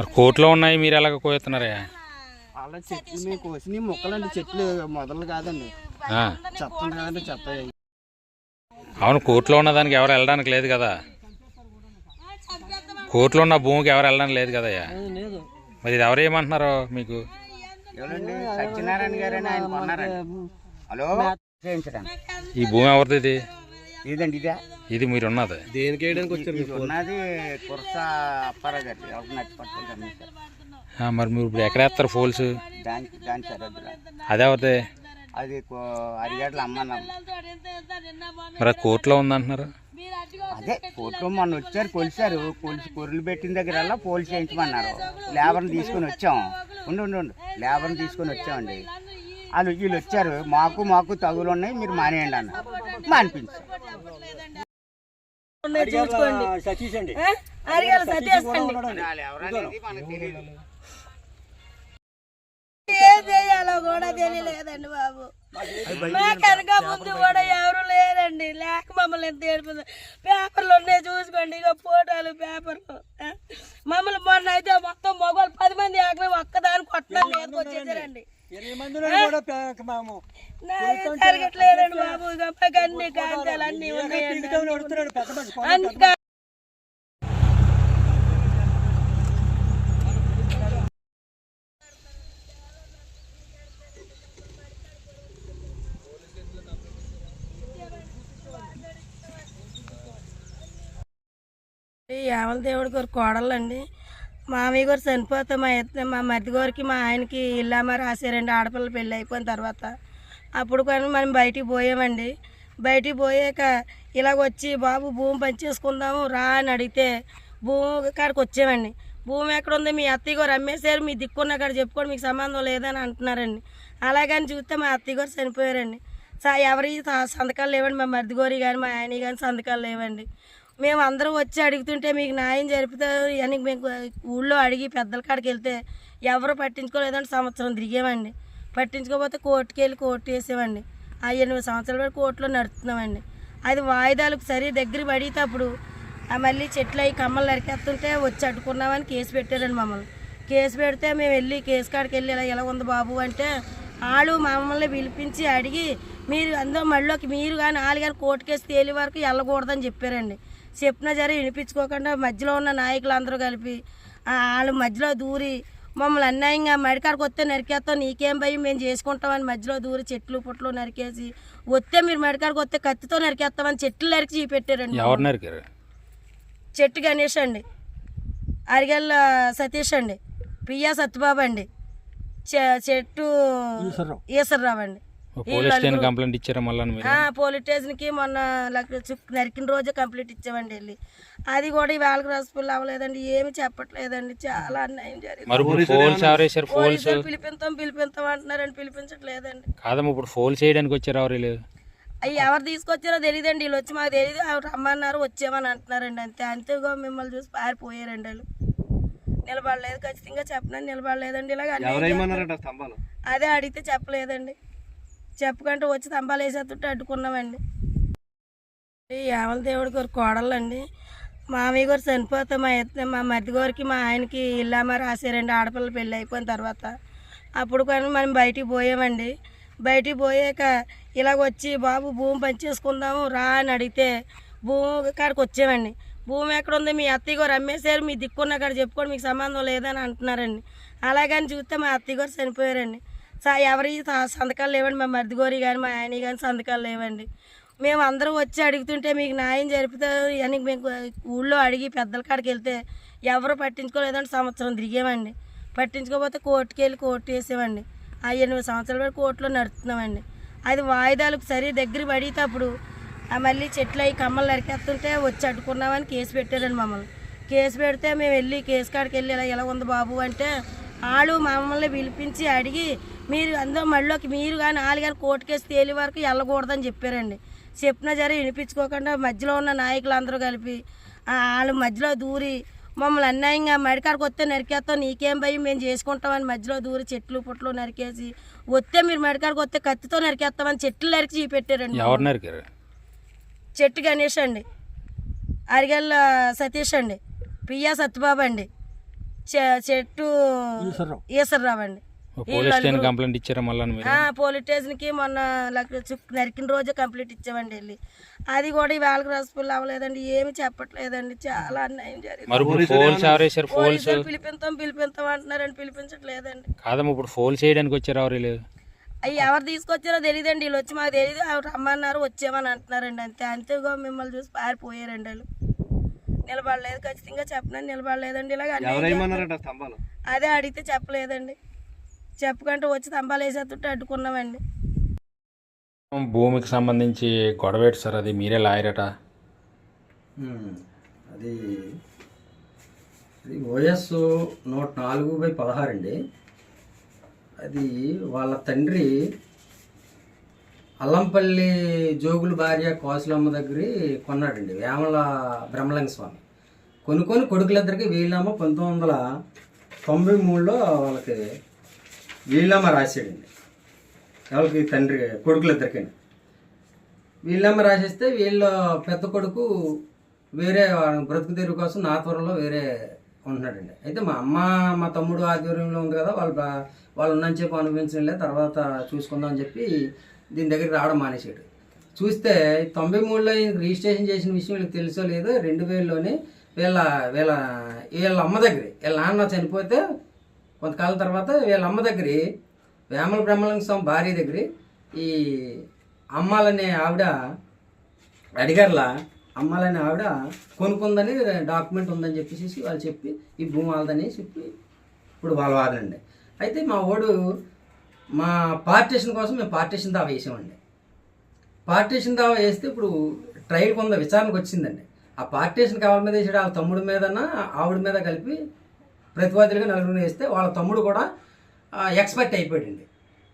మరి కోర్టులో ఉన్నాయి మీరు ఎలాగ కోస్తున్నారా అలా చెట్లు మేము కోసిన మొక్కలండి చెట్లు మొదలు కాదండి. ఆ, చెత్త అవును కోర్టులో ఉన్న దానికి ఎవరు వెళ్ళడానికి లేదు కదా. కోర్టులో ఉన్న భూమికి ఎవరు వెళ్ళడానికి లేదు కదయ్యా లేదు మరి ఇది ఎవరు ఏమంటున్నారు మీకు? ఎవరండి? సత్యనారాయణ గారని? ఆయన కొన్నారండి. హలో? చేయించడానికి. ఈ భూమి ఎవరిది ఇది? ఇదండి ఇదే? ఇది మీరు ఉన్నది దేనికి వేయడానికి వచ్చారు ఇది ఉన్నది కురస అప్పారావు గారి ఎవరికి నచ్చి పట్టుకుంటారు సార్ ఆ, మరి మీరు ఇప్పుడు ఎక్కడ వేస్తారు ఫోల్స్? దానికి దాని సరిహద్దులో అదే ఎవరిది అది కో- అరిగేట్ల అమ్మన్నాం మరి అది కోర్టులో ఉందంటున్నారు? అదే కోర్టులో మొన్న వచ్చారు కొలిసారు కొలిసి కొర్రలు పెట్టిన దగ్గర పోలీస్ చేయించమన్నారు. లేబర్ని తీసుకొని వచ్చాం. ఉండు ఉండు ఉండు. లేబర్ని తీసుకొని వచ్చామండి. వాళ్ళు వీళ్ళు వచ్చారు. మాకు మాకు తగులు ఉన్నాయి మీరు మానేయండి అన్నారు. మానిపించారు. సతీష్ అండి. సతీష్ తెలియదు ఏం చేయాలో కూడా తెలియలేదండి బాబు. మా కనుక ముందు కూడా ఎవరు లేరండి. లేక మమ్మల్ని ఎంత ఏడిపోతుంది పేపర్లు ఉన్నాయి చూసుకోండి ఇక ఫోటోలు పేపర్లు? మమ్మల్ని మొన్న అయితే మొత్తం మగవాళ్ళు పది మంది ఆకలి ఒక్కదాని కొట్టడానికి ఎదుకొచ్చేసారండి ఎనిమిది మందిలో కూడా ప్యా- మాము. నాకేం జరగట్లేదండి బాబు అన్ని కాంతాలు అన్ని ఉన్నాయండి నడుస్తున్నాడు పెద్ద మనిషి అన్ని కా- యావల దేవుడి గారు కోడలండి మామయ్య గారు చనిపోతే మా మా మధ్య గారికి మా ఆయనకి ఇల్లామ రాశారండి ఆడపిల్ల పెళ్ళి అయిపోయిన తర్వాత అప్పుడు కానీ మనం బయటికి పోయామండి. బయటికి పోయాక ఇలాగ వచ్చి బాబు భూమి పంచేసుకుందాము రా అని అడిగితే భూమి కాడికి వచ్చామండి. భూమి ఎక్కడ ఉంది? మీ అత్తయ్య గారు అమ్మేశారు మీ దిక్కున్న కాడ చెప్పుకోండి మీకు సంబంధం లేదని అంటున్నారండి. అలాగని చూస్తే మా అత్తయ్య గారు చనిపోయారండి. సా ఎవరి సంతకాలు లేవండి. మా మరిది గోరి కానీ మా ఆయన కానీ సంతకాలు లేవండి. మేము అందరం వచ్చి అడుగుతుంటే మీకు న్యాయం జరిపితే అని మేము ఊళ్ళో అడిగి పెద్దల కాడికి వెళ్తే ఎవరు పట్టించుకోలేదంటే సంవత్సరం తిరిగేవండి పట్టించుకోకపోతే కోర్టుకి వెళ్ళి కోర్టు వేసేవండి ఆ ఎనిమిది సంవత్సరాల పాటు కోర్టులో నడుపుతున్నామండి అది వాయిదాలకు సరి దగ్గర పడితేప్పుడు మళ్ళీ చెట్లు అవి కమ్మలు నరికేస్తుంటే వచ్చి అడ్డుకున్నామని కేసు పెట్టారండి మమ్మల్ని. కేసు పెడితే మేము వెళ్ళి కేసు కాడికి వెళ్ళి ఇలా ఎలా ఉంది బాబు? అంటే వాళ్ళు మమ్మల్ని పిలిపించి అడిగి మీరు అందరూ మళ్ళీకి మీరు కానీ వాళ్ళు కానీ కోర్టు కేసు తేలి వరకు వెళ్ళకూడదని చెప్పారండి. చెప్పినా సరే వినిపించుకోకుండా మధ్యలో ఉన్న నాయకులు అందరూ కలిపి ఆ, వాళ్ళు మధ్యలో దూరి మమ్మల్ని అన్యాయంగా మడికాడికి వస్తే నరికేస్తాం నీకేం భయం మేము చేసుకుంటామని మధ్యలో దూరి చెట్లు పుట్లు నరికేసి వస్తే మీరు మడికాడికి వస్తే కత్తితో నరికేస్తామని చెట్లు నరికి చూపెట్టారండి ఎవరు నరికారు? చెట్టు గణేష్ అండి. అరిగల్ల సతీష్ అండి. పియ్యా సత్యబాబు అండి. చె- చెట్టు ఈశ్వరరావు అండి. పోలీస్ స్టేషన్ కంప్లైంట్ ఇచ్చారా మళ్ళీ మీరు? ఆ, పోలీస్ స్టేషన్కి మొన్న నరికిన రోజే కంప్లీట్ ఇచ్చామండి వెళ్ళి. అది కూడా ఈ వాళ్ళకి రసపుల్లు అవ్వలేదండి ఏమి చెప్పట్లేదండి చాలా అన్యాయం జరిగింది. ఎవరు పోలీసులు పిలిపిస్తాం పిలిపిస్తాం అంటున్నారండి పిలిపించట్లేదండి. కాదమ్మా ఇప్పుడు ఫోల్స్ చేయడానికి వచ్చారు ఎవరు? అవి ఎవరు తీసుకొచ్చారో తెలియదండి వీళ్ళు వచ్చి మాకు తెలియదు ఆవిడ రమ్మన్నారు వచ్చామని అంటున్నారండి అంతే. అంతేగా మిమ్మల్ని చూసి పారిపోయారండి వాళ్ళు. నిలబడలేదు ఖచ్చితంగా చెప్పనని నిలబడలేదండి ఇలాగ అదే అడిగితే చెప్పలేదండి. చెప్పకంటే వచ్చి తంబాలు వేసేస్తుంటే అడ్డుకున్నామండి. ఈ దేవుడి గారు కోడలండి మామయ్య గారు చనిపోతే మా మా మధ్య గారికి మా ఆయనకి ఇల్లామ రాశారండి ఆడపిల్ల పెళ్ళి అయిపోయిన తర్వాత అప్పుడు కానీ మనం బయటికి పోయామండి. బయటికి పోయాక ఇలాగ వచ్చి బాబు భూమి పంచేసుకుందాము రా అని అడిగితే భూమి కాడికి వచ్చామండి. భూమి ఎక్కడ ఉంది? మీ అత్తయ్య గారు అమ్మేశారు మీ దిక్కున్న కాడ చెప్పుకోండి మీకు సంబంధం లేదని అంటున్నారండి. అలాగని చూస్తే మా అత్తయ్య గారు చనిపోయారండి. ఎవరి సంతకాలు లేవండి. మా మరిదిగోరి కానీ మా ఆయన కానీ సంతకాలు లేవండి. మేము అందరం వచ్చి అడుగుతుంటే మీకు న్యాయం జరిపితే అని మేము ఊళ్ళో అడిగి పెద్దల కాడికి వెళ్తే ఎవరు పట్టించుకోలేదంటే సంవత్సరం తిరిగామండి. పట్టించుకోకపోతే కోర్టుకి వెళ్ళి కోర్టు వేసామండి ఆ ఎనిమిది సంవత్సరాల వరకు కోర్టులో నడుపుతున్నామండి. అది వాయిదాలకు సరి దగ్గర పడితేప్పుడు మళ్ళీ చెట్లు అవి కమ్మలు నరికేస్తుంటే వచ్చి అడ్డుకున్నామని కేసు పెట్టారండి మమ్మల్ని. కేసు పెడితే మేము వెళ్ళి కేసు కాడికి వెళ్ళి ఇలా ఎలా ఉంది బాబు అంటే వాళ్ళు మమ్మల్ని పిలిపించి అడిగి మీరు అందరూ మళ్ళీకి మీరు కానీ వాళ్ళు కానీ కోర్టు కేసు తేలి వరకు వెళ్ళకూడదని చెప్పారండి. చెప్పినా సరే వినిపించుకోకుండా మధ్యలో ఉన్న నాయకులు అందరూ కలిపి ఆ, వాళ్ళు మధ్యలో దూరి మమ్మల్ని అన్యాయంగా మడికాడికి వస్తే నరికేస్తాం నీకేం భయం మేము చేసుకుంటామని మధ్యలో దూరి చెట్లు పుట్లు నరికేసి వస్తే మీరు మడికాడికి వస్తే కత్తితో నరికేస్తామని చెట్లు నరికి చూపెట్టారండి ఎవరు నరికారు? చెట్టు గణేష్ అండి. అరిగల్ల సతీష్ అండి. పియ్యా సత్యబాబు అండి. చె- చెట్టు ఈశ్వరరావు అండి. పోలీస్ స్టేషన్ కంప్లైంట్ ఇచ్చారా మళ్ళీ మీరు? ఆ, పోలీస్ స్టేషన్కి మొన్న నరికిన రోజే కంప్లీట్ ఇచ్చామండి వెళ్ళి. అది కూడా ఈ వేళకు రెస్పాన్స్ అవ్వలేదండి ఏమి చెప్పట్లేదండి చాలా అన్యాయం జరిగింది. పోలీసులు పిలిపిస్తాం పిలిపిస్తాం అంటున్నారండి పిలిపించట్లేదండి. కాదమ్మా ఇప్పుడు ఫోల్ చేయడానికి వచ్చారు ఎవరు అవి ఎవరు తీసుకొచ్చారో తెలియదండి వీళ్ళు వచ్చి మాకు తెలియదు ఆవిడ రమ్మన్నారు వచ్చామని అంటున్నారండి అంతే. అంతేగా మిమ్మల్ని చూసి పారిపోయారండి వాళ్ళు. నిలబడలేదు ఖచ్చితంగా చెప్పనని నిలబడలేదండి ఇలాగ అదే అడిగితే చెప్పలేదండి. చెప్పకంటే వచ్చి తంబాలు వేసేస్తుంటే అడ్డుకున్నామండి. భూమికి సంబంధించి గొడవేటి సార్? అది మీరే లాయరట అది అది ఓఎస్ నూట నాలుగు బై పదహారు అండి. అది వాళ్ళ తండ్రి అల్లంపల్లి జోగుల భార్య కోసలమ్మ దగ్గర కొన్నాడండి వేమల బ్రహ్మలింగ స్వామి. కొనుక్కొని కొడుకులిద్దరికి వీళ్ళమ్మ పంతొమ్మిది వందల తొంభై మూడులో వాళ్ళకి వీళ్ళమ్మ రాశాడండి వాళ్ళకి తండ్రి కొడుకులిద్దరికి వీళ్ళమ్మ రాసేస్తే వీళ్ళ పెద్ద కొడుకు వేరే బ్రతుకు తెరువు కోసం నా త్వరలో వేరే ఉంటున్నాడండి. అయితే మా అమ్మ మా తమ్ముడు ఆధ్వర్యంలో ఉంది కదా వాళ్ళు వాళ్ళు ఉన్నని చెప్పి అనుభవించలే తర్వాత చూసుకుందాం అని చెప్పి దీని దగ్గరికి రావడం మానేసాడు చూస్తే తొంభై మూడులో రిజిస్ట్రేషన్ చేసిన విషయం వీళ్ళకి తెలుసో లేదో రెండు వేలలోనే వీళ్ళ వీళ్ళ వీళ్ళ అమ్మ దగ్గర వీళ్ళ నాన్న చనిపోతే కొంతకాలం తర్వాత వీళ్ళ అమ్మ దగ్గర వేమల బ్రహ్మలింగ స్వామి భార్య దగ్గర ఈ అమ్మాలనే ఆవిడ అడిగారులా అమ్మాలనే ఆవిడ కొనుక్కుందని డాక్యుమెంట్ ఉందని చెప్పేసి వాళ్ళు చెప్పి ఈ భూమి వాళ్ళదని చెప్పి ఇప్పుడు వాళ్ళ వాదనండి అయితే మా ఓడు మా పార్టీషన్ కోసం మేము పార్టీషన్ దావా వేసామండి పార్టీషన్ దావా వేస్తే ఇప్పుడు ట్రయల్ కొంత విచారణకు వచ్చిందండి. ఆ పార్టీషన్ ఎవరి మీద వేసాడు వాళ్ళ తమ్ముడి మీదన ఆవిడ మీద కలిపి ప్రతివాదులుగా నలుగురిని వేస్తే వాళ్ళ తమ్ముడు కూడా ఎక్స్పర్ట్ అయిపోయాడండి.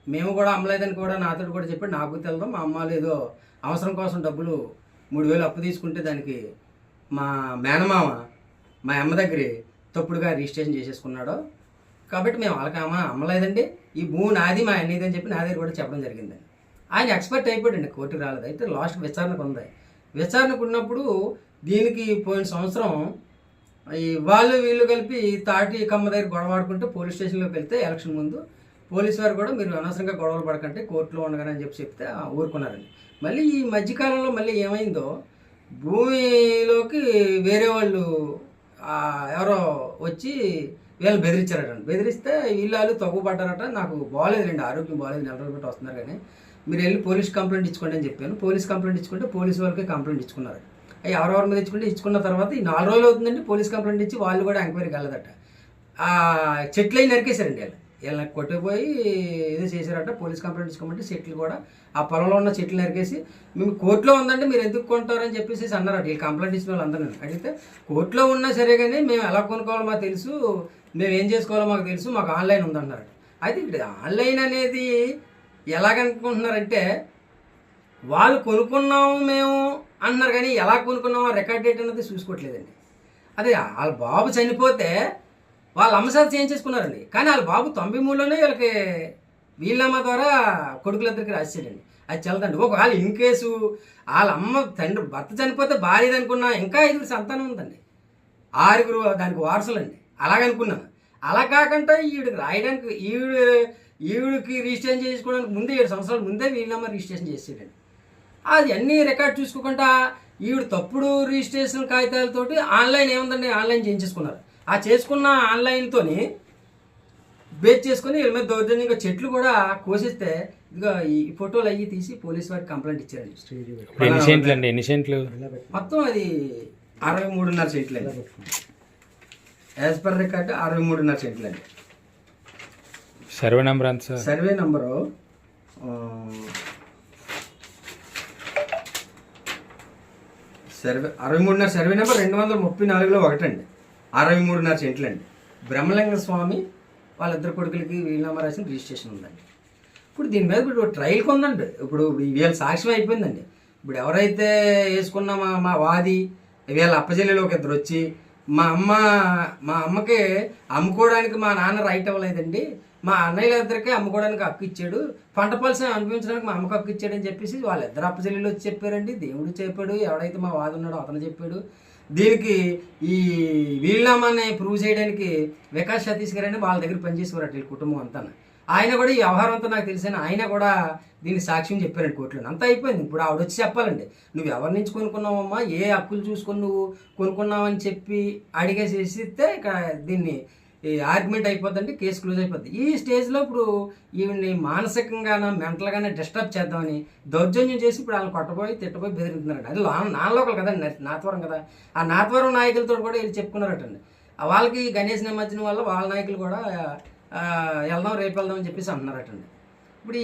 మేము కూడా అమ్మలేదని కూడా నాతో కూడా చెప్పాడు నాకు తెలదు మా అమ్మ ఏదో అవసరం కోసం డబ్బులు మూడు వేలు అప్పు తీసుకుంటే దానికి మా మేనమామ మా అమ్మ దగ్గర తప్పుడుగా రిజిస్ట్రేషన్ చేసేసుకున్నాడు. కాబట్టి మేము వాళ్ళకి అమ్మ అమ్మలేదండి. ఈ భూమి నాది మా అన్నది అని చెప్పి నా దగ్గర కూడా చెప్పడం జరిగిందండి. ఆయన ఎక్స్పర్ట్ అయిపోయాడండి కోర్టుకు రాలేదు. అయితే లాస్ట్ విచారణకు ఉంది. విచారణకు ఉన్నప్పుడు దీనికి పోయిన సంవత్సరం ఈ వాళ్ళు వీళ్ళు కలిపి తాటి కమ్మ దగ్గర గొడవాడుకుంటే పోలీస్ స్టేషన్లోకి వెళ్తే ఎలక్షన్ ముందు పోలీసు వారు కూడా మీరు అనవసరంగా గొడవలు పడకంటే కోర్టులో ఉండగానే అని చెప్పి చెప్తే ఊరుకున్నారండి. మళ్ళీ ఈ మధ్యకాలంలో మళ్ళీ ఏమైందో భూమిలోకి వేరే వాళ్ళు ఎవరో వచ్చి వీళ్ళు బెదిరించారట బెదిరిస్తే వీళ్ళు తగ్గుపడ్డారట నాకు బాగాలేదండి ఆరోగ్యం బాగాలేదు నెల రోజులు పెట్టి వస్తున్నారు కానీ మీరు వెళ్ళి పోలీస్ కంప్లైంట్ ఇచ్చుకోండి అని చెప్పాను. పోలీస్ కంప్లైంట్ ఇచ్చుకుంటే పోలీస్ వాళ్ళకి కంప్లైంట్ ఇచ్చుకున్నారు. ఎవరెవరి మీద ఇచ్చుకుంటే ఇచ్చుకున్న తర్వాత ఈ నాలుగు రోజులు అవుతుందండి పోలీస్ కంప్లైంట్ ఇచ్చి వాళ్ళు కూడా ఎంక్వైరీకి వెళ్ళదట ఆ చెట్లు అయి నరికేశారండి వీళ్ళు. వీళ్ళని కొట్టిపోయి ఏదో చేశారట పోలీస్ కంప్లైంట్ ఇచ్చుకోమంటే చెట్లు కూడా ఆ పొలంలో ఉన్న చెట్లు నరికేసి మేము కోర్టులో ఉందంటే మీరు ఎందుకు కొంటారని చెప్పేసి అన్నారట. వీళ్ళు కంప్లైంట్ ఇచ్చిన వాళ్ళందరూ అడిగితే కోర్టులో ఉన్నా సరే కానీ మేము ఎలా కొనుక్కోవాలో మాకు తెలుసు మేము ఏం చేసుకోవాలో మాకు తెలుసు మాకు ఆన్లైన్ ఉందన్నారట. అయితే ఇక్కడ ఆన్లైన్ అనేది ఎలాగనుకుంటున్నారంటే వాళ్ళు కొనుక్కున్నాము మేము అన్నారు కానీ ఎలా కొనుక్కున్నామో రికార్డ్ డేట్ అన్నది చూసుకోవట్లేదండి. అదే వాళ్ళ బాబు చనిపోతే వాళ్ళ అమ్మ సార్ చేంజ్ చేసుకున్నారండి. కానీ వాళ్ళ బాబు తొంభై మూడులోనే వీళ్ళకి వీళ్ళమ్మ ద్వారా కొడుకులిద్దరికి రాసేయండి అది చల్లదండి. ఒకవేళ ఇన్ కేసు వాళ్ళ అమ్మ తండ్రి భర్త చనిపోతే భార్యది అనుకున్నా ఇంకా ఐదుగురు సంతానం ఉందండి. ఆరుగురు దానికి వారసులండి. అలాగనుకున్నాను అలా కాకుండా ఈవిడికి రాయడానికి ఈవిడ ఈవిడికి రిజిస్ట్రేషన్ చేసుకోవడానికి ముందే ఏడు సంవత్సరాల ముందే వీళ్ళమ్మ రిజిస్ట్రేషన్ చేసేయండి అది అన్ని రికార్డ్ చూసుకోకుండా ఈవిడ తప్పుడు రిజిస్ట్రేషన్ కాగితాలతోటి ఆన్లైన్ ఏముందండి? ఆన్లైన్ చేయించేసుకున్నారు. ఆ చేసుకున్న ఆన్లైన్తోని బేస్ చేసుకుని వీళ్ళ మీద దౌర్జన్యంగా చెట్లు కూడా కోసిస్తే ఇదిగో ఈ ఫోటోలు అయ్యి తీసి పోలీస్ వారికి కంప్లైంట్ ఇచ్చారండి. మొత్తం అది అరవై మూడున్నర సెంట్లు అండి. యాజ్ పర్ రికార్డ్ అరవై మూడున్నర సెంట్లు అండి. సర్వే నెంబర్ ఎంత సర్వే నంబరు సర్వే అరవై మూడున్నర సర్వే నెంబర్ రెండు వందల ముప్పై నాలుగులో ఒకటండి. అరవై మూడున్నర సెంట్లు అండి బ్రహ్మలింగ స్వామి వాళ్ళిద్దరు కొడుకులకి వీళ్ళమ్మ రాసిన రిజిస్ట్రేషన్ ఉందండి. ఇప్పుడు దీని మీద ఇప్పుడు ట్రయల్కి ఉందండి ఇప్పుడు వీళ్ళ సాక్ష్యం అయిపోయిందండి. ఇప్పుడు ఎవరైతే వేసుకున్న మా మా వాది వీళ్ళ అప్పచెల్లెలు ఒక ఇద్దరు వచ్చి మా అమ్మ మా అమ్మకి అమ్ముకోవడానికి మా నాన్న రైట్ అవ్వలేదండి. మా అన్నయ్యలిద్దరికి అమ్ముకోవడానికి హక్కు ఇచ్చాడు. పంట పాలసీ అనిపించడానికి మా అమ్మకు హక్కు ఇచ్చాడని చెప్పేసి వాళ్ళిద్దరు అప్పచెల్లెళ్ళు వచ్చి చెప్పారండి. దేవుడు చెప్పాడు ఎవడైతే మా వాదు ఉన్నాడో అతను చెప్పాడు. దీనికి ఈ వీళ్ళనామాని ప్రూవ్ చేయడానికి వికాస్ సతీష్ గారు అని వాళ్ళ దగ్గర పనిచేసేవారు వీళ్ళ కుటుంబం అంతా. ఆయన కూడా ఈ వ్యవహారం అంతా నాకు తెలిసిన ఆయన కూడా దీన్ని సాక్ష్యం చెప్పారండి కోర్టులో. అంతా అయిపోయింది. ఇప్పుడు ఆవిడ వచ్చి చెప్పాలండి. నువ్వు ఎవరి నుంచి కొనుక్కున్నావమ్మా? ఏ హక్కులు చూసుకొని నువ్వు కొనుక్కున్నావని చెప్పి అడిగేసేసి ఇక్కడ దీన్ని ఆర్గ్యుమెంట్ అయిపోద్దండి కేసు క్లోజ్ అయిపోద్ది. ఈ స్టేజ్లో ఇప్పుడు ఈవిని మానసికంగానో మెంటల్గానే డిస్టర్బ్ చేద్దామని దౌర్జన్యం చేసి ఇప్పుడు వాళ్ళని కొట్టబోయి తిట్టబోయి బెదిరింటున్నారండి అది నా- నా లోకల్ కదండి నాతవరం కదా. ఆ నాతవరం నాయకులతో కూడా వీళ్ళు చెప్పుకున్నారటండి. ఆ వాళ్ళకి గణేష్ నిమజ్జనం వల్ల వాళ్ళ నాయకులు కూడా వెళ్దాం రేపు వెళ్దాం అని చెప్పేసి అంటున్నారటండి. ఇప్పుడు